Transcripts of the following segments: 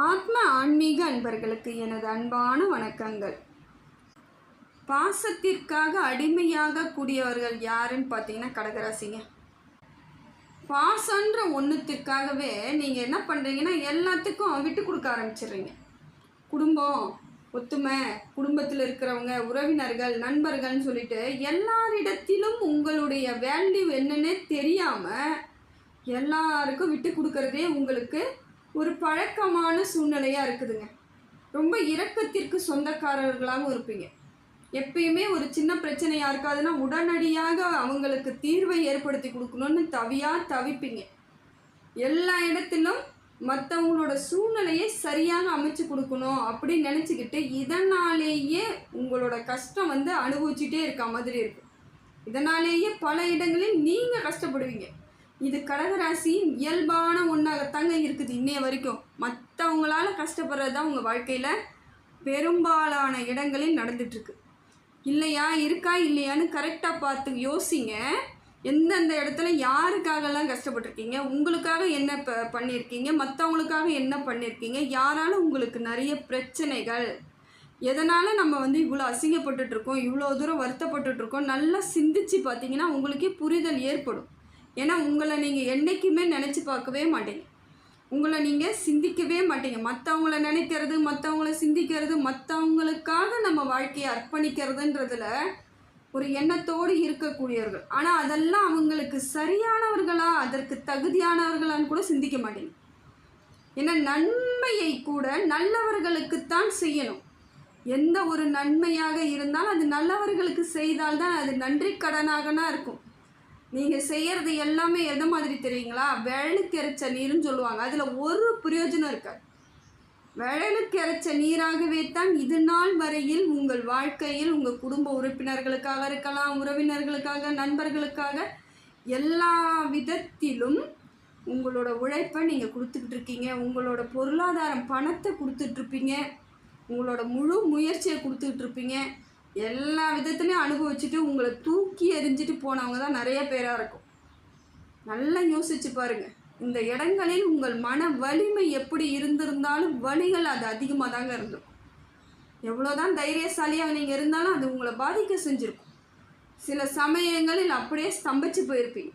ஆத்ம ஆன்மீக அன்பர்களுக்கு எனது அன்பான வணக்கங்கள். பாசத்திற்காக அடிமையாக கூடியவர்கள் யாருன்னு பார்த்தீங்கன்னா கடகராசிங்க. பாசன்ற ஒன்றுத்திற்காகவே நீங்கள் என்ன பண்ணுறீங்கன்னா எல்லாத்துக்கும் விட்டு கொடுக்க ஆரம்பிச்சிடுறீங்க. குடும்பம் ஒத்துமை குடும்பத்தில் இருக்கிறவங்க உறவினர்கள் நண்பர்கள்னு சொல்லிட்டு எல்லாரிடத்திலும் உங்களுடைய வேல்யூ என்னன்னே தெரியாமல் எல்லாருக்கும் விட்டு கொடுக்கறதே உங்களுக்கு ஒரு பழக்கமான சூழ்நிலையாக இருக்குதுங்க. ரொம்ப இரக்கத்திற்கு சொந்தக்காரர்களாகவும் இருப்பீங்க. எப்பயுமே ஒரு சின்ன பிரச்சனையாக இருக்காதுன்னா உடனடியாக அவங்களுக்கு தீர்வை ஏற்படுத்தி கொடுக்கணும்னு தவியாக தவிப்பீங்க. எல்லா இடத்திலும் மற்றவங்களோட சூழ்நிலையை சரியாக அமைச்சு கொடுக்கணும் அப்படின்னு நினச்சிக்கிட்டு இதனாலேயே உங்களோட கஷ்டம் வந்து அனுபவிச்சுட்டே இருக்க மாதிரி இருக்கும் இதனாலேயே பல இடங்களில் நீங்கள் கஷ்டப்படுவீங்க. இது கடகராசி இயல்பான ஒன்றாகத்தாங்க இருக்குது இன்னைய வரைக்கும். மற்றவங்களால கஷ்டப்படுறது தான் உங்கள் வாழ்க்கையில் பெரும்பாலான இடங்களில் நடந்துட்டுருக்கு. இல்லையா இருக்கா இல்லையான்னு கரெக்டாக பார்த்து யோசிங்க. எந்தெந்த இடத்துல யாருக்காகலாம் கஷ்டப்பட்டிருக்கீங்க? உங்களுக்காக என்ன ப பண்ணியிருக்கீங்க? மற்றவங்களுக்காக என்ன பண்ணியிருக்கீங்க? யாரால உங்களுக்கு நிறைய பிரச்சனைகள்? எதனால் நம்ம வந்து இவ்வளோ அசிங்கப்பட்டுட்ருக்கோம் இவ்வளோ தூரம் வருத்தப்பட்டுட்ருக்கோம் நல்லா சிந்திச்சு பார்த்தீங்கன்னா உங்களுக்கே புரிதல் ஏற்படும். ஏன்னா உங்களை நீங்கள் என்றைக்குமே நினச்சி பார்க்கவே மாட்டீங்க. உங்களை நீங்கள் சிந்திக்கவே மாட்டீங்க. மற்றவங்கள நினைக்கிறது மற்றவங்கள சிந்திக்கிறது மற்றவங்களுக்காக நம்ம வாழ்க்கையை அர்ப்பணிக்கிறதுன்றதுல ஒரு எண்ணத்தோடு இருக்கக்கூடியவர்கள். ஆனால் அதெல்லாம் அவங்களுக்கு சரியானவர்களா அதற்கு தகுதியானவர்களான்னு கூட சிந்திக்க மாட்டீங்க. ஏன்னா நன்மையை கூட நல்லவர்களுக்குத்தான் செய்யணும். எந்த ஒரு நன்மையாக இருந்தாலும் அது நல்லவர்களுக்கு செய்தால்தான் அது நன்றி கடனாகனா இருக்கும். நீங்கள் செய்கிறது எல்லாமே எந்த மாதிரி தெரியுங்களா? வெள்ளலுக்கு இறைச்ச நீருன்னு சொல்லுவாங்க. அதில் ஒரு பிரயோஜனம் இருக்காது. வெள்ளலுக்கு இறைச்ச நீராகவே தான் இது நாள் வரையில் உங்கள் வாழ்க்கையில் உங்கள் குடும்ப உறுப்பினர்களுக்காக இருக்கலாம் உறவினர்களுக்காக நண்பர்களுக்காக எல்லா விதத்திலும் உங்களோட உழைப்பை நீங்கள் கொடுத்துக்கிட்டு இருக்கீங்க. உங்களோட பொருளாதாரம் பணத்தை கொடுத்துட்ருப்பீங்க உங்களோட முழு முயற்சியை கொடுத்துக்கிட்டு இருப்பீங்க. எல்லா விதத்துலையும் அனுபவிச்சுட்டு உங்களை தூக்கி எறிஞ்சிட்டு போனவங்க தான் நிறைய பேராக இருக்கும். நல்லா யோசிச்சு பாருங்க. இந்த இடங்களில் உங்கள் மன வலிமை எப்படி இருந்திருந்தாலும் வலிகள் அது அதிகமாக தாங்க இருந்திருக்கும். எவ்வளோதான் தைரியசாலியாக நீங்கள் இருந்தாலும் அது உங்களை பாதிக்க செஞ்சுருக்கும். சில சமயங்களில் அப்படியே ஸ்தம்பிச்சு போயிருப்பீங்க.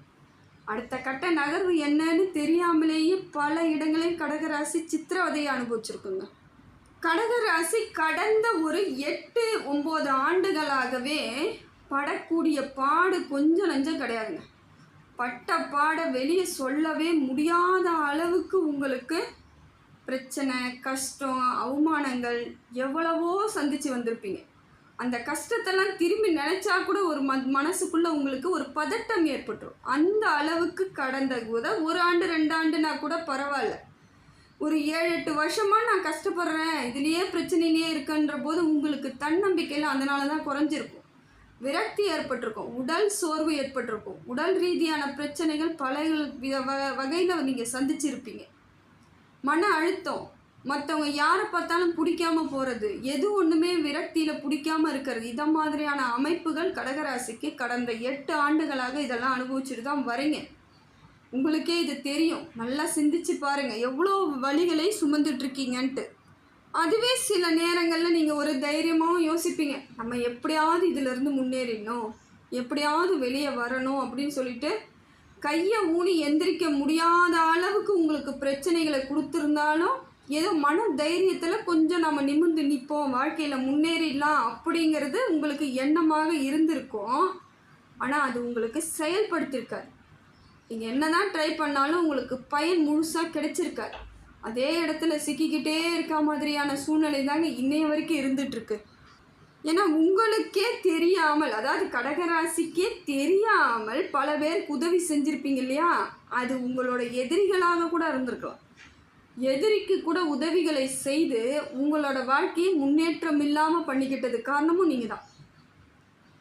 அடுத்த கட்ட நகர்வு என்னன்னு தெரியாமலேயே பல இடங்களில் கடகராசி சித்திரவதையை அனுபவிச்சிருக்குங்க. கடகராசி கடந்த ஒரு எட்டு ஒம்பது ஆண்டுகளாகவே படக்கூடிய பாடு கொஞ்சம் நஞ்சம் கிடையாதுங்க. பட்ட பாடை வெளியே சொல்லவே முடியாத அளவுக்கு உங்களுக்கு பிரச்சனை கஷ்டம் அவமானங்கள் எவ்வளவோ சந்தித்து வந்திருப்பீங்க. அந்த கஷ்டத்தெல்லாம் திரும்பி நினச்சா கூட ஒரு ம மனசுக்குள்ளே உங்களுக்கு ஒரு பதட்டம் ஏற்பட்டுரும். அந்த அளவுக்கு கடந்த கூட ஒரு ஆண்டு ரெண்டு ஆண்டுனா கூட பரவாயில்ல. ஒரு ஏழு எட்டு வருஷமாக நான் கஷ்டப்படுறேன். இதுலேயே பிரச்சனையிலேயே இருக்குன்ற போது உங்களுக்கு தன்னம்பிக்கையில் அதனால தான் குறைஞ்சிருக்கும். விரக்தி ஏற்பட்டிருக்கும். உடல் சோர்வு ஏற்பட்டிருக்கும். உடல் ரீதியான பிரச்சனைகள் பல வகையில் நீங்கள் சந்திச்சிருப்பீங்க. மன அழுத்தம். மற்றவங்க யாரை பார்த்தாலும் பிடிக்காம போகிறது எது ஒன்றுமே விரக்தியில் பிடிக்காம இருக்கிறது. இதை மாதிரியான அமைப்புகள் கடகராசிக்கு கடந்த எட்டு ஆண்டுகளாக இதெல்லாம் அனுபவிச்சுட்டு தான் வரீங்க உங்களுக்கே இது தெரியும். நல்லா சிந்திச்சு பாருங்கள் எவ்வளோ வழிகளை சுமந்துட்டுருக்கீங்கன்ட்டு அதுவே சில நேரங்களில் நீங்கள் ஒரு தைரியமாகவும் யோசிப்பீங்க. நம்ம எப்படியாவது இதிலிருந்து முன்னேறிடணும். எப்படியாவது வெளியே வரணும் அப்படின்னு சொல்லிட்டு கையை ஊனி எந்திரிக்க முடியாத அளவுக்கு உங்களுக்கு பிரச்சனைகளை கொடுத்துருந்தாலும் ஏதோ மன தைரியத்தில் கொஞ்சம் நம்ம நிமிர்ந்து நிற்போம் வாழ்க்கையில் முன்னேறிடலாம் அப்படிங்கிறது உங்களுக்கு எண்ணமாக இருந்திருக்கும். ஆனால் அது உங்களுக்கு செயல்படுத்தியிருக்காரு நீங்கள் என்ன தான் ட்ரை பண்ணாலும் உங்களுக்கு பயன் முழுசாக கிடைச்சிருக்காரு அதே இடத்துல சிக்கிக்கிட்டே இருக்க மாதிரியான சூழ்நிலை தாங்க இன்னைய வரைக்கும் இருந்துகிட்ருக்கு ஏன்னா உங்களுக்கே தெரியாமல் அதாவது கடகராசிக்கே தெரியாமல் பல பேருக்கு உதவி செஞ்சுருப்பீங்க இல்லையா? அது உங்களோட எதிரிகளாக கூட இருந்திருக்கலாம். எதிரிக்கு கூட உதவிகளை செய்து உங்களோட வாழ்க்கையை முன்னேற்றம் இல்லாமல் பண்ணிக்கிட்டது காரணமும் நீங்கள் தான்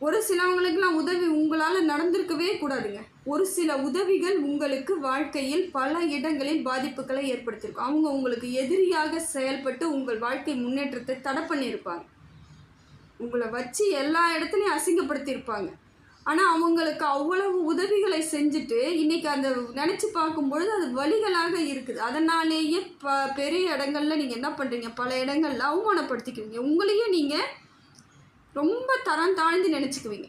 ஒரு சிலவங்களுக்கெல்லாம் உதவி உங்களால் நடந்திருக்கவே கூடாதுங்க. ஒரு சில உதவிகள் உங்களுக்கு வாழ்க்கையில் பல இடங்களில் பாதிப்புகளை ஏற்படுத்தியிருக்கும். அவங்க உங்களுக்கு எதிரியாக செயல்பட்டு உங்கள் வாழ்க்கை முன்னேற்றத்தை தடை பண்ணியிருப்பாங்க. உங்களை வச்சு எல்லா இடத்துலையும் அசிங்கப்படுத்தியிருப்பாங்க. ஆனால் அவங்களுக்கு அவ்வளவு உதவிகளை செஞ்சுட்டு இன்றைக்கி அந்த நினச்சி பார்க்கும்பொழுது அது வழிகளாக இருக்குது. அதனாலேயே ப பெரிய இடங்களில் நீங்கள் என்ன பண்ணுறீங்க பல இடங்களில் அவமானப்படுத்திக்கிறீங்க உங்களையும் நீங்கள் ரொம்ப தரம் தாழ்ந்து நினச்சிக்குவீங்க.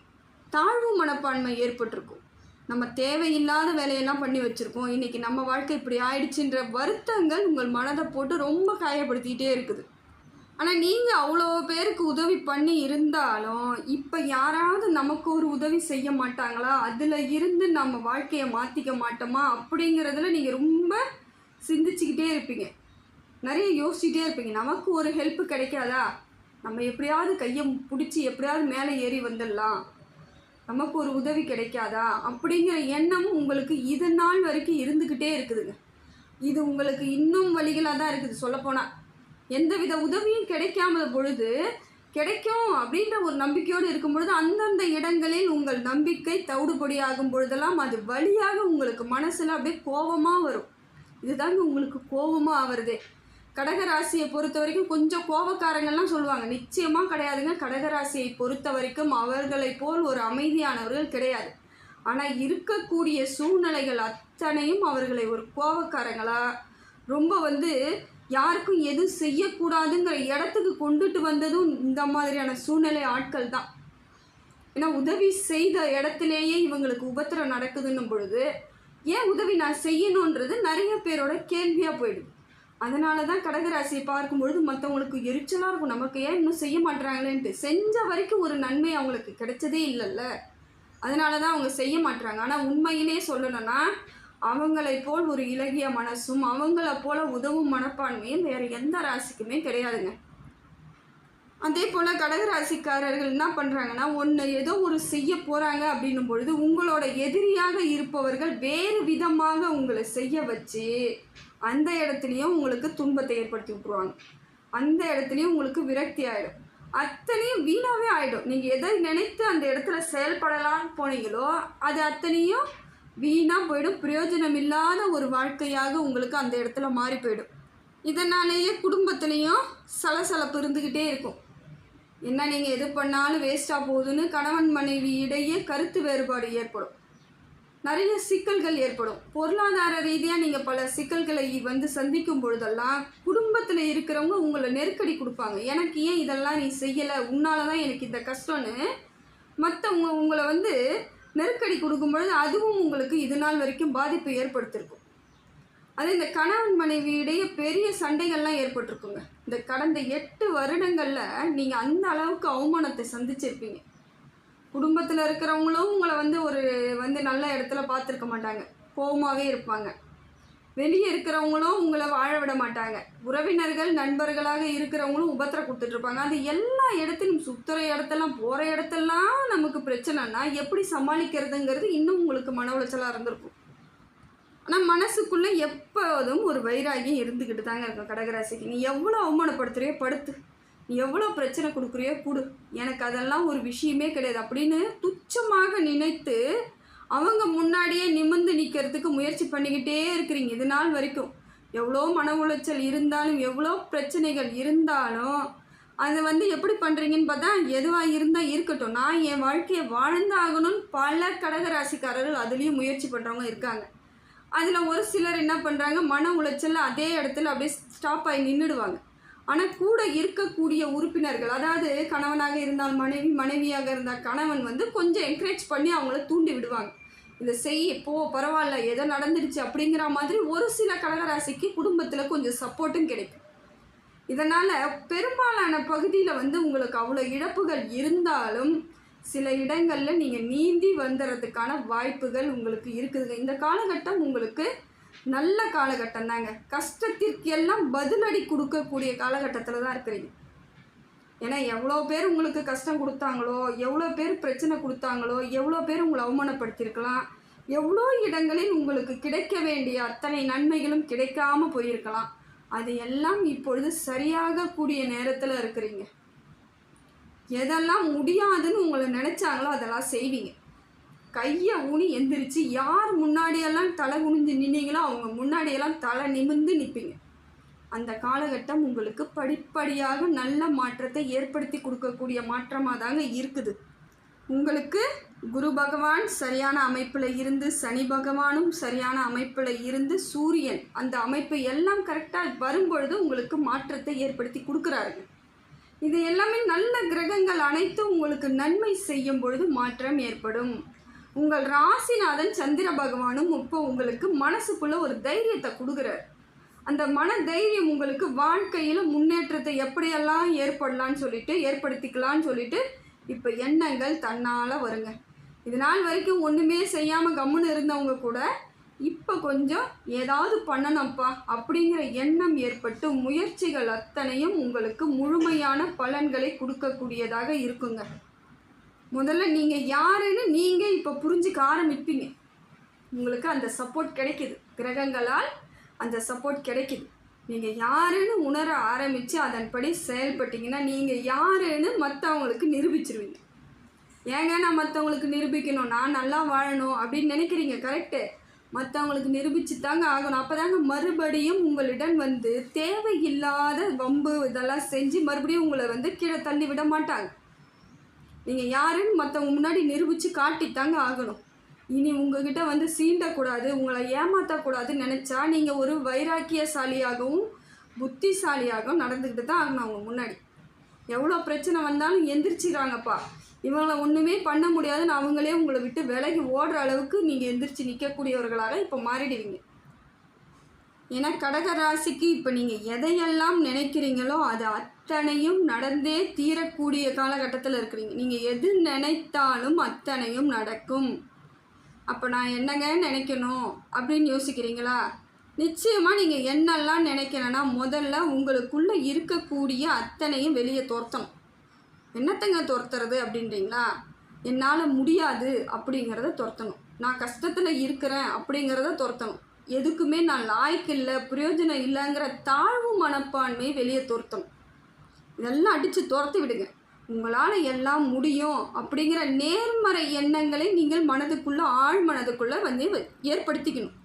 தாழ்வு மனப்பான்மை ஏற்பட்டிருக்கும். நம்ம தேவையில்லாத வேலையெல்லாம் பண்ணி வச்சுருக்கோம். இன்றைக்கி நம்ம வாழ்க்கை இப்படி ஆயிடுச்சுன்ற வருத்தங்கள் உங்கள் மனதை போட்டு ரொம்ப காயப்படுத்திக்கிட்டே இருக்குது. ஆனால் நீங்கள் அவ்வளோ பேருக்கு உதவி பண்ணி இருந்தாலும் இப்போ யாராவது நமக்கு ஒரு உதவி செய்ய மாட்டாங்களா? அதில் இருந்து நம்ம வாழ்க்கையை மாற்றிக்க மாட்டோமா? அப்படிங்கிறதுல நீங்கள் ரொம்ப சிந்திச்சுக்கிட்டே இருப்பீங்க. நிறைய யோசிச்சுட்டே இருப்பீங்க. நமக்கு ஒரு ஹெல்ப் கிடைக்காதா? நம்ம எப்படியாவது கையை பிடிச்சி எப்படியாவது மேலே ஏறி வந்துடலாம். நமக்கு ஒரு உதவி கிடைக்காதா? அப்படிங்கிற எண்ணமும் உங்களுக்கு இது நாள் வரைக்கும் இருந்துக்கிட்டே இருக்குதுங்க. இது உங்களுக்கு இன்னும் வழிகளாக தான் இருக்குது சொல்லப்போனால் எந்தவித உதவியும் கிடைக்காம பொழுது கிடைக்கும் அப்படின்ற ஒரு நம்பிக்கையோடு இருக்கும் பொழுது அந்தந்த இடங்களில் உங்கள் நம்பிக்கை தவிடுபடியாகும் பொழுதெல்லாம் அது வழியாக உங்களுக்கு மனசில் அப்படியே கோபமாக வரும். இதுதாங்க உங்களுக்கு கோபமாக ஆவறதே கடகராசியை பொறுத்த வரைக்கும் கொஞ்சம் கோபக்காரங்கள்லாம் சொல்லுவாங்க. நிச்சயமாக கிடையாதுங்க. கடகராசியை பொறுத்த வரைக்கும் அவர்களை போல் ஒரு அமைதியானவர்கள் கிடையாது. ஆனால் இருக்கக்கூடிய சூழ்நிலைகள் அத்தனையும் அவர்களை ஒரு கோபக்காரங்களா ரொம்ப வந்து யாருக்கும் எதுவும் செய்யக்கூடாதுங்கிற இடத்துக்கு கொண்டுட்டு வந்ததும் இந்த மாதிரியான சூழ்நிலை ஆட்கள் தான். ஏன்னா உதவி செய்த இடத்துலையே இவங்களுக்கு உபத்திரம் நடக்குதுன்னும் பொழுது ஏன் உதவி நான் செய்யணுன்றது நிறைய பேரோட கேள்வியாக போயிடுது. அதனால தான் கடகராசியை பார்க்கும் பொழுது மற்றவங்களுக்கு எரிச்சலாக இருக்கும். நமக்கு ஏன் இன்னும் செய்ய மாட்றாங்களேன்ட்டு. செஞ்ச வரைக்கும் ஒரு நன்மை அவங்களுக்கு கிடைச்சதே இல்லைல்ல. அதனால தான் அவங்க செய்ய மாட்டுறாங்க ஆனால் உண்மையிலே சொல்லணும்னா அவங்களை போல் ஒரு இலகிய மனசும் அவங்கள போல உதவும் மனப்பான்மையும் வேறு எந்த ராசிக்குமே கிடையாதுங்க. அதே போல் கடகராசிக்காரர்கள் என்ன பண்ணுறாங்கன்னா ஒன்று ஏதோ ஒரு செய்ய போகிறாங்க அப்படின்னும் பொழுது உங்களோட எதிரியாக இருப்பவர்கள் வேறு விதமாக உங்களை செய்ய வச்சு அந்த இடத்துலையும் உங்களுக்கு துன்பத்தை ஏற்படுத்தி விட்ருவாங்க அந்த இடத்துலையும் உங்களுக்கு விரக்தி ஆகிடும் அத்தனையும் வீணாகவே ஆகிடும் நீங்கள் எதை நினைத்து அந்த இடத்துல செயல்படலான்னு போனீங்களோ அது அத்தனையும் வீணாக போயிடும். பிரயோஜனம் இல்லாத ஒரு வாழ்க்கையாக உங்களுக்கு அந்த இடத்துல மாறி போயிடும். இதனாலேயே குடும்பத்துலேயும் சலசலப்பு இருந்துக்கிட்டே இருக்கும். என்ன நீங்கள் எது பண்ணாலும் வேஸ்ட்டாக போகுதுன்னு கணவன் மனைவி இடையே கருத்து வேறுபாடு ஏற்படும். நிறைய சிக்கல்கள் ஏற்படும். பொருளாதார ரீதியாக நீங்கள் பல சிக்கல்களை வந்து சந்திக்கும் பொழுதெல்லாம் குடும்பத்தில் இருக்கிறவங்க உங்களை நெருக்கடி கொடுப்பாங்க. எனக்கு ஏன் இதெல்லாம் நீ செய்யலை? உன்னால தான் எனக்கு இந்த கஷ்டம்னு மற்றவங்க உங்களை வந்து நெருக்கடி கொடுக்கும் பொழுது அதுவும் உங்களுக்கு இது நாள் வரைக்கும் பாதிப்பை ஏற்படுத்திருக்கும் அது இந்த கணவன் மனைவி இடையே பெரிய சண்டைகள்லாம் ஏற்பட்டிருக்குங்க. இந்த கடந்த எட்டு வருடங்களில் நீங்கள் அந்த அளவுக்கு அவமானத்தை சந்திச்சிருப்பீங்க. குடும்பத்தில் இருக்கிறவங்களும் உங்களை வந்து ஒரு வந்து நல்ல இடத்துல பார்த்துருக்க மாட்டாங்க. கோபமாகவே இருப்பாங்க. வெளியே இருக்கிறவங்களும் உங்களை வாழ விட மாட்டாங்க. உறவினர்கள் நண்பர்களாக இருக்கிறவங்களும் உபத்திர கொடுத்துட்ருப்பாங்க. அது எல்லா இடத்திலும் சுற்றுற இடத்தெல்லாம் போகிற இடத்தெல்லாம் நமக்கு பிரச்சனைனா எப்படி சமாளிக்கிறதுங்கிறது இன்னும் உங்களுக்கு மன உளைச்சலாக இருந்திருக்கும். ஆனால் மனசுக்குள்ளே எப்போதும் ஒரு வைராகியம் இருந்துக்கிட்டு தாங்க இருக்கும் கடகராசிக்கு. நீ எவ்வளோ அவமானப்படுத்துறியோ படுத்து நீ எவ்வளோ பிரச்சனை கொடுக்குறியோ கொடு. எனக்கு அதெல்லாம் ஒரு விஷயமே கிடையாது அப்படின்னு துச்சமாக நினைத்து அவங்க முன்னாடியே நிமிர்ந்து நிற்கிறதுக்கு முயற்சி பண்ணிக்கிட்டே இருக்கிறீங்க. இது நாள் வரைக்கும் எவ்வளோ மன உளைச்சல் இருந்தாலும் எவ்வளோ பிரச்சனைகள் இருந்தாலும் அதை வந்து எப்படி பண்ணுறீங்கன்னு பார்த்தா எதுவாக இருந்தால் இருக்கட்டும். நான் என் வாழ்க்கையை வாழ்ந்தாகணும்னு பல கடகராசிக்காரர்கள் அதுலேயும் முயற்சி பண்ணுறவங்க இருக்காங்க. அதில் ஒரு சிலர் என்ன பண்ணுறாங்க மன உளைச்சல் அதே இடத்துல அப்படியே ஸ்டாப் ஆகி நின்றுடுவாங்க ஆனால் கூட இருக்கக்கூடிய உறுப்பினர்கள் அதாவது கணவனாக இருந்தால் மனைவி மனைவியாக இருந்தால் கணவன் வந்து கொஞ்சம் என்கரேஜ் பண்ணி அவங்கள தூண்டி விடுவாங்க. இந்த செய் போ பரவாயில்ல எதோ நடந்துடுச்சு அப்படிங்கிற மாதிரி ஒரு சில கடகராசிக்கு குடும்பத்தில் கொஞ்சம் சப்போர்ட்டும் கிடைக்கும். இதனால் பெரும்பாலான பகுதியில் வந்து உங்களுக்கு அவ்வளோ இழப்புகள் இருந்தாலும் சில இடங்களில் நீங்கள் நீந்தி வந்துடுறதுக்கான வாய்ப்புகள் உங்களுக்கு இருக்குதுங்க. இந்த காலகட்டம் உங்களுக்கு நல்ல காலகட்டம் தாங்க கஷ்டத்திற்கு எல்லாம் பதிலடி கொடுக்கக்கூடிய காலகட்டத்தில் தான் இருக்கிறீங்க. ஏன்னா எவ்வளோ பேர் உங்களுக்கு கஷ்டம் கொடுத்தாங்களோ எவ்வளோ பேர் பிரச்சனை கொடுத்தாங்களோ எவ்வளோ பேர் உங்களை அவமானப்படுத்தியிருக்கலாம் எவ்வளோ இடங்களில் உங்களுக்கு கிடைக்க வேண்டிய அத்தனை நன்மைகளும் கிடைக்காம போயிருக்கலாம். அது எல்லாம் இப்பொழுது சரியாக கூடிய நேரத்தில் இருக்கிறீங்க. எதெல்லாம் முடியாதுன்னு உங்களை நினச்சாங்களோ அதெல்லாம் செய்வீங்க. கையை ஊனி எந்திரிச்சு யார் முன்னாடியெல்லாம் தலை குனிஞ்சு நின்னீங்களோ அவங்க முன்னாடியெல்லாம் தலை நிமிர்ந்து நிற்பீங்க அந்த காலகட்டம் உங்களுக்கு படிப்படியாக நல்ல மாற்றத்தை ஏற்படுத்தி கொடுக்கக்கூடிய மாற்றமாக தாங்க இருக்குது. உங்களுக்கு குரு பகவான் சரியான அமைப்பில் இருந்து சனி பகவானும் சரியான அமைப்பில் இருந்து சூரியன் அந்த அமைப்பு எல்லாம் கரெக்டாக வரும்பொழுது உங்களுக்கு மாற்றத்தை ஏற்படுத்தி கொடுக்குறாருங்க. இது எல்லாமே நல்ல கிரகங்கள் அனைத்தும் உங்களுக்கு நன்மை செய்யும் பொழுது மாற்றம் ஏற்படும். உங்கள் ராசிநாதன் சந்திர பகவானும் இப்போ உங்களுக்கு மனசுக்குள்ள ஒரு தைரியத்தை கொடுக்குறார். அந்த மன தைரியம் உங்களுக்கு வாழ்க்கையில் முன்னேற்றத்தை எப்படியெல்லாம் ஏற்படலான்னு சொல்லிட்டு ஏற்படுத்திக்கலான்னு சொல்லிட்டு இப்போ எண்ணங்கள் தன்னால் வருங்க. இது நாள் வரைக்கும் ஒன்றுமே செய்யாமல் கம்முன்னு இருந்தவங்க கூட இப்போ கொஞ்சம் ஏதாவது பண்ணணும்ப்பா அப்படிங்கிற எண்ணம் ஏற்பட்டு முயற்சிகள் அத்தனையும் உங்களுக்கு முழுமையான பலன்களை கொடுக்கக்கூடியதாக இருக்குங்க. முதல்ல நீங்கள் யாருன்னு நீங்கள் இப்போ புரிஞ்சுக்க ஆரம்பிப்பீங்க. உங்களுக்கு அந்த சப்போர்ட் கிடைக்குது. கிரகங்களால் அந்த சப்போர்ட் கிடைக்குது. நீங்கள் யாருன்னு உணர ஆரம்பித்து அதன்படி செயல்பட்டீங்கன்னா நீங்கள் யாருன்னு மற்றவங்களுக்கு நிரூபிச்சிருவீங்க. ஏங்க நான் மற்றவங்களுக்கு நிரூபிக்கணும்? நான் நல்லா வாழணும் அப்படின்னு நினைக்கிறீங்க கரெக்டு மற்றவங்களுக்கு நிரூபிச்சு தாங்க ஆகணும். அப்போ தாங்க மறுபடியும் உங்களிடம் வந்து தேவையில்லாத வம்பு இதெல்லாம் செஞ்சு மறுபடியும் உங்களை வந்து கீழே தள்ளி விட மாட்டாங்க. நீங்கள் யாருன்னு மற்றவங்க முன்னாடி நிரூபித்து காட்டித்தாங்க ஆகணும். இனி உங்ககிட்ட வந்து சீண்டக்கூடாது உங்களை ஏமாற்றக்கூடாதுன்னு நினச்சா நீங்கள் ஒரு வைராக்கியசாலியாகவும் புத்திசாலியாகவும் நடந்துக்கிட்டு தான் ஆகணும் அவங்க முன்னாடி. எவ்வளோ பிரச்சனை வந்தாலும் எந்திரிச்சிக்கிறாங்கப்பா. இவங்களை ஒன்றுமே பண்ண முடியாதுன்னு அவங்களே உங்களை விட்டு விலகி ஓடுற அளவுக்கு நீங்கள் எந்திரிச்சு நிற்கக்கூடியவர்களாக இப்போ மாறிடுவீங்க. ஏன்னா கடக ராசிக்கு இப்போ நீங்கள் எதையெல்லாம் நினைக்கிறீங்களோ அது அத்தனையும் நடந்தே தீரக்கூடிய காலகட்டத்தில் இருக்கிறீங்க. நீங்கள் எது நினைத்தாலும் அத்தனையும் நடக்கும். அப்போ நான் என்னங்க நினைக்கணும் அப்படின்னு யோசிக்கிறீங்களா? நிச்சயமாக நீங்கள் என்னெல்லாம் நினைக்கிறேன்னா முதல்ல உங்களுக்குள்ளே இருக்கக்கூடிய அத்தனையும் வெளியே துரத்தணும். என்னத்தங்க துரத்துறது அப்படின்றீங்களா? என்னால் முடியாது அப்படிங்கிறத துரத்தணும். நான் கஷ்டத்தில் இருக்கிறேன் அப்படிங்கிறத துரத்தணும். எதுக்குமே நான் லாய்க்கு இல்லை பிரயோஜனம் இல்லைங்கிற தாழ்வு மனப்பான்மை வெளியே துரத்தணும். இதெல்லாம் அடித்து துரத்தி விடுங்க. உங்களால் எல்லாம் முடியும் அப்படிங்கிற நேர்மறை எண்ணங்களை நீங்கள் மனதுக்குள்ளே ஆழ் மனதுக்குள்ளே வந்து ஏற்படுத்திக்கணும்.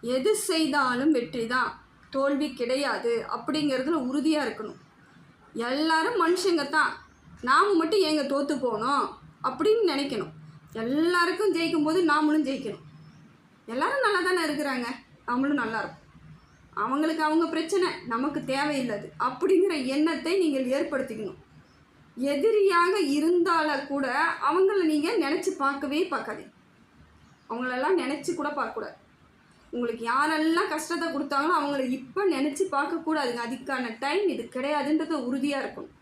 எது செய்தாலும் வெற்றி தான் தோல்வி கிடையாது அப்படிங்கிறதுல உறுதியாக இருக்கணும். எல்லாரும் மனுஷங்க தான். நாம் மட்டும் ஏங்க தோற்று போகணும் அப்படின்னு நினைக்கணும். எல்லாருக்கும் ஜெயிக்கும் போது நாமளும் ஜெயிக்கணும். எல்லாரும் நல்லா தானே இருக்கிறாங்க. நம்மளும் நல்லா இருக்கும் அவங்களுக்கு அவங்க பிரச்சனை நமக்கு தேவையில்லாது அப்படிங்கிற எண்ணத்தை நீங்கள் ஏற்படுத்திக்கணும். எதிரியாக இருந்தால கூட அவங்கள நீங்கள் நினச்சி பார்க்கவே பார்க்காதீங்க. அவங்களெல்லாம் நினச்சி கூட பார்க்கக்கூடாது. உங்களுக்கு யாரெல்லாம் கஷ்டத்தை கொடுத்தாங்களோ அவங்கள இப்போ நினச்சி பார்க்கக்கூடாதுங்க. அதுக்கான டைம் இது கிடையாதுன்றது உறுதியாக இருக்கணும்.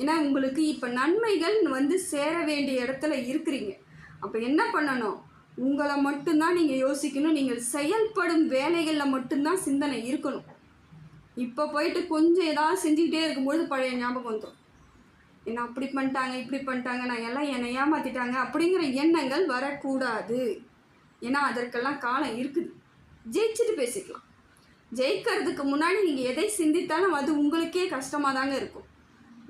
ஏன்னா உங்களுக்கு இப்போ நன்மைகள் வந்து சேர வேண்டிய இடத்துல இருக்கிறீங்க. அப்போ என்ன பண்ணணும்? உங்களை மட்டும்தான் நீங்கள் யோசிக்கணும். நீங்கள் செயல்படும் வேலைகளில் மட்டும்தான் சிந்தனை இருக்கணும். இப்போ போயிட்டு கொஞ்சம் ஏதாவது செஞ்சுக்கிட்டே இருக்கும்பொழுது பழைய ஞாபகம் வந்துடும் என்ன அப்படி பண்ணிட்டாங்க இப்படி பண்ணிட்டாங்க நான் எல்லாம் என்னை ஏமாற்றிட்டாங்க அப்படிங்கிற எண்ணங்கள் வரக்கூடாது. ஏன்னா அதற்கெல்லாம் காலம் இருக்குது. ஜெயிச்சுட்டு பேசிக்கலாம். ஜெயிக்கிறதுக்கு முன்னாடி நீங்கள் எதை சிந்தித்தாலும் அது உங்களுக்கே கஷ்டமாக தாங்க இருக்கும்.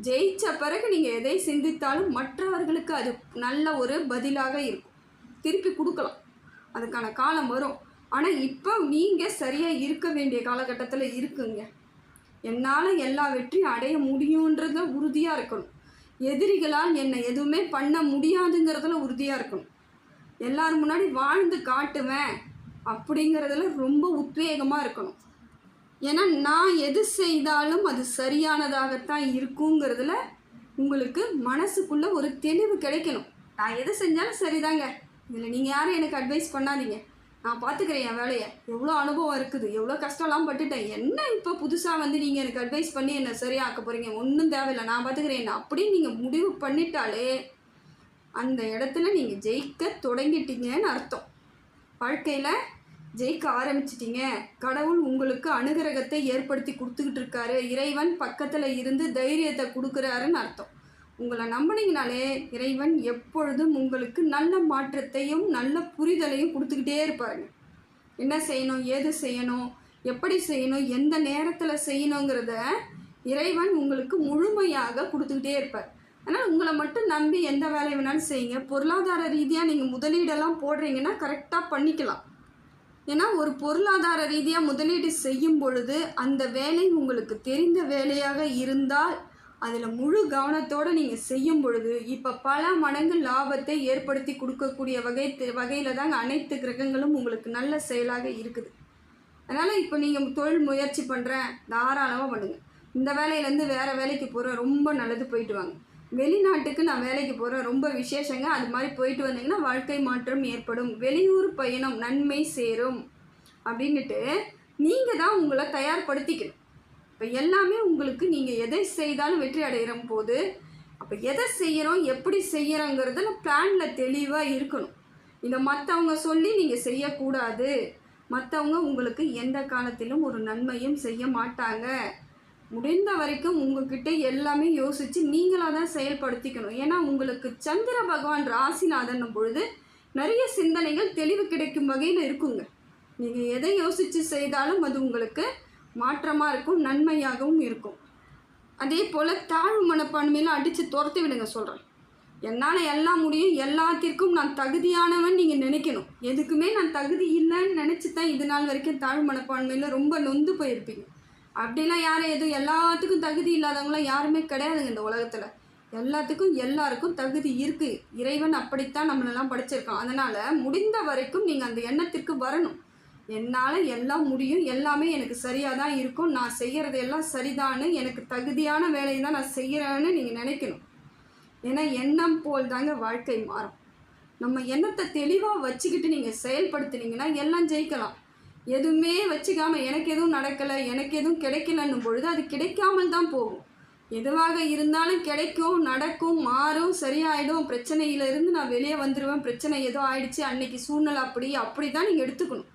ஜெயித்த பிறகு நீங்கள் எதை சிந்தித்தாலும் மற்றவர்களுக்கு அது நல்ல ஒரு பதிலாக இருக்கும். திருப்பி கொடுக்கலாம். அதுக்கான காலம் வரும். ஆனால் இப்போ நீங்கள் சரியாக இருக்க வேண்டிய காலகட்டத்தில் இருக்குங்க. என்னால் எல்லா வெற்றியும் அடைய முடியுன்றத உறுதியாக இருக்கணும். எதிரிகளால் என்னை எதுவுமே பண்ண முடியாதுங்கிறதுல உறுதியாக இருக்கணும். எல்லோரும் முன்னாடி வாழ்ந்து காட்டுவேன் அப்படிங்கிறதுல ரொம்ப உத்வேகமாக இருக்கணும். ஏன்னா நான் எது செய்தாலும் அது சரியானதாகத்தான் இருக்குங்கிறதுல உங்களுக்கு மனசுக்குள்ள ஒரு தெளிவு கிடைக்கணும். நான் எது செஞ்சாலும் சரிதாங்க. இதில் நீங்கள் யாரும் எனக்கு அட்வைஸ் பண்ணாதீங்க. நான் பார்த்துக்கிறேன் என் வேலையை. எவ்வளோ அனுபவம் இருக்குது. எவ்வளோ கஷ்டம்லாம் பட்டுட்டேன். என்ன இப்போ புதுசாக வந்து நீங்கள் எனக்கு அட்வைஸ் பண்ணி என்னை சரியாக்க போகிறீங்க ஒன்றும் தேவையில்லை. நான் பார்த்துக்கிறேன் என்ன அப்படின்னு நீங்கள் முடிவு பண்ணிட்டாலே அந்த இடத்துல நீங்கள் ஜெயிக்க தொடங்கிட்டீங்கன்னு அர்த்தம். வாழ்க்கையில் ஜெயிக்க ஆரம்பிச்சிட்டிங்க. கடவுள் உங்களுக்கு அனுகிரகத்தை ஏற்படுத்தி கொடுத்துக்கிட்டு இருக்காரு இறைவன் பக்கத்தில் இருந்து தைரியத்தை கொடுக்குறாருன்னு அர்த்தம். உங்களை நம்பினீங்கனாலே இறைவன் எப்பொழுதும் உங்களுக்கு நல்ல மாற்றத்தையும் நல்ல புரிதலையும் கொடுத்துக்கிட்டே இருப்பாருங்க என்ன செய்யணும்? ஏது செய்யணும்? எப்படி செய்யணும்? எந்த நேரத்தில் செய்யணுங்கிறத இறைவன் உங்களுக்கு முழுமையாக கொடுத்துக்கிட்டே இருப்பார். ஆனால் உங்களை மட்டும் நம்பி எந்த வேலையை வேணாலும் செய்யுங்க. பொருளாதார ரீதியாக நீங்கள் முதலீடெல்லாம் போடுறீங்கன்னா கரெக்டாக பண்ணிக்கலாம். ஏன்னா ஒரு பொருளாதார ரீதியாக முதலீடு செய்யும் பொழுது அந்த வேலை உங்களுக்கு தெரிந்த வேலையாக இருந்தால் அதில் முழு கவனத்தோடு நீங்கள் செய்யும் பொழுது இப்போ பல மடங்கு லாபத்தை ஏற்படுத்தி கொடுக்கக்கூடிய வகை வகையில் தாங்க அனைத்து கிரகங்களும் உங்களுக்கு நல்ல செயலாக இருக்குது. அதனால் இப்போ நீங்கள் தொழில் முயற்சி பண்ணுறேன் தாராளமாக பண்ணுங்கள் இந்த வேலையிலேருந்து வேறு வேலைக்கு போகிற ரொம்ப நல்லது போயிட்டு வாங்க. வெளிநாட்டுக்கு நான் வேலைக்கு போகிறேன் ரொம்ப விசேஷங்க. அது மாதிரி போயிட்டு வந்தீங்கன்னா வாழ்க்கை மாற்றம் ஏற்படும். வெளியூர் பயணம் நன்மை சேரும். அப்படின்னுட்டு நீங்கள் தான் உங்களை தயார்படுத்திக்கணும். இப்போ எல்லாமே உங்களுக்கு நீங்கள் எதை செய்தாலும் வெற்றி அடைகிற போது அப்போ எதை செய்கிறோம் எப்படி செய்கிறோங்கிறதுல பிளானில் தெளிவாக இருக்கணும். இதை மற்றவங்க சொல்லி நீங்கள் செய்யக்கூடாது. மற்றவங்க உங்களுக்கு எந்த காலத்திலும் ஒரு நன்மையும் செய்ய மாட்டாங்க. முடிந்த வரைக்கும் உங்ககிட்ட எல்லாமே யோசித்து நீங்களாக தான் செயல்படுத்திக்கணும். ஏன்னா உங்களுக்கு சந்திர பகவான் ராசிநாதன்னும் பொழுது நிறைய சிந்தனைகள் தெளிவு கிடைக்கும் வகையில் இருக்குங்க. நீங்கள் எதை யோசித்து செய்தாலும் அது உங்களுக்கு மாற்றமாக இருக்கும் நன்மையாகவும் இருக்கும். அதே போல் தாழ்வு மனப்பான்மையில் அடித்து துரத்தி விடுங்க சொல்கிறேன் என்னால் எல்லாம் முடியும் எல்லாத்திற்கும் நான் தகுதியானவன் நீங்கள் நினைக்கணும். எதுக்குமே நான் தகுதி இல்லைன்னு நினச்சி தான் இது நாள் வரைக்கும் தாழ்வு மனப்பான்மையில் ரொம்ப நொந்து போயிருப்பீங்க. அப்படிலாம் யாரும் எதுவும் எல்லாத்துக்கும் தகுதி இல்லாதவங்களாம் யாருமே கிடையாதுங்க இந்த உலகத்தில். எல்லாத்துக்கும் எல்லாருக்கும் தகுதி இருக்குது இறைவன் அப்படித்தான் நம்மளெல்லாம் படிச்சிருக்கான். அதனால் முடிந்த வரைக்கும் நீங்கள் அந்த எண்ணத்திற்கு வரணும். என்னால் எல்லாம் முடியும் எல்லாமே எனக்கு சரியாக தான் இருக்கும். நான் செய்கிறது எல்லாம் சரிதான்னு எனக்கு தகுதியான வேலையை தான் நான் செய்கிறேன்னு நீங்கள் நினைக்கணும். ஏன்னா எண்ணம் போல் தாங்க வாழ்க்கை மாறும். நம்ம எண்ணத்தை தெளிவாக வச்சுக்கிட்டு நீங்கள் செயல்படுத்துனீங்கன்னா எல்லாம் ஜெயிக்கலாம். எதுவுமே வச்சுக்காம எனக்கு எதுவும் நடக்கலை எனக்கு எதுவும் கிடைக்கலன்னும் பொழுது அது கிடைக்காமல் தான் போகும். எதுவாக இருந்தாலும் கிடைக்கும் நடக்கும் மாறும் சரியாயிடும் பிரச்சனையிலிருந்து நான் வெளியே வந்துடுவேன் பிரச்சனை ஏதோ ஆயிடுச்சு அன்னைக்கு சூழ்நிலை அப்படி அப்படி தான் நீங்கள் எடுத்துக்கணும்.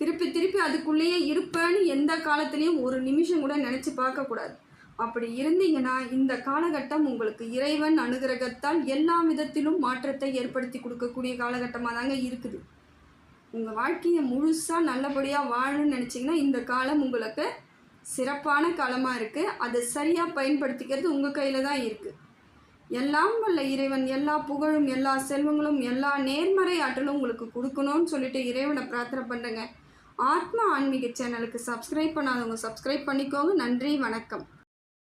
திருப்பி திருப்பி அதுக்குள்ளேயே இருப்பேன்னு எந்த காலத்துலேயும் ஒரு நிமிஷம் கூட நினச்சி பார்க்கக்கூடாது அப்படி இருந்தீங்கன்னா இந்த காலகட்டம் உங்களுக்கு இறைவன் அனுகிரகத்தால் எல்லா விதத்திலும் மாற்றத்தை ஏற்படுத்தி கொடுக்கக்கூடிய காலகட்டமாக தாங்க இருக்குது. உங்கள் வாழ்க்கையை முழுசாக நல்லபடியாக வாழணும்னு நினச்சிங்கன்னா இந்த காலம் உங்களுக்கு சிறப்பான காலமாக இருக்குது அதை சரியாக பயன்படுத்திக்கிறது உங்கள் கையில் தான் இருக்குது எல்லாம் வல்ல இறைவன் எல்லா புகழும் எல்லா செல்வங்களும் எல்லா நேர்மறை ஆற்றலும் உங்களுக்கு கொடுக்கணும்னு சொல்லிட்டு இறைவனை பிரார்த்தனை பண்ணுறேங்க ஆத்மா ஆன்மீக சேனலுக்கு சப்ஸ்கிரைப் பண்ணாதவங்க சப்ஸ்கிரைப் பண்ணிக்கோங்க. நன்றி வணக்கம்.